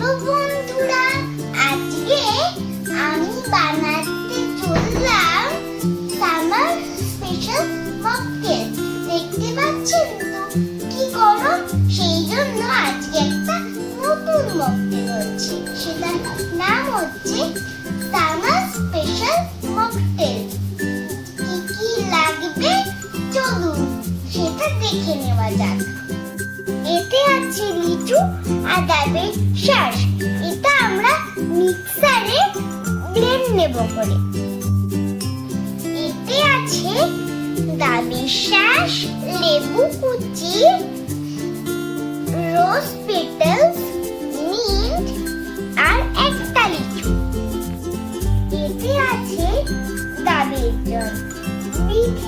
Baba. শ্বাস এটা আমরা মিক্সারে ব্লেন্ড নেব করে। এতে আছে ডাবের শ্বাস লেবু কুচি, রোজ পেটালস, মিন্ট আর একটা লিচু। এতে আছে ডাবের জল বিট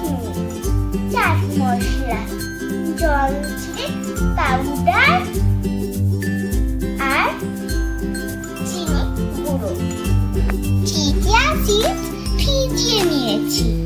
চাট মশলা, জল, পাউডার করো। ভিজে আছি ভিজিয়ে নিয়েছি।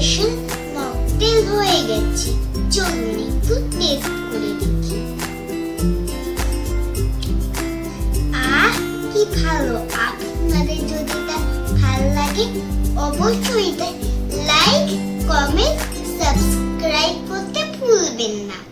স্পেশাল মকটেল হয়ে গেছে। চলুন একটু টেস্ট করে দেখি। আহ, কি ভালো। আপনাদের যদি তা ভালো লাগে, অবশ্যই লাইক, কমেন্ট, সাবস্ক্রাইব করতে ভুলবেন না।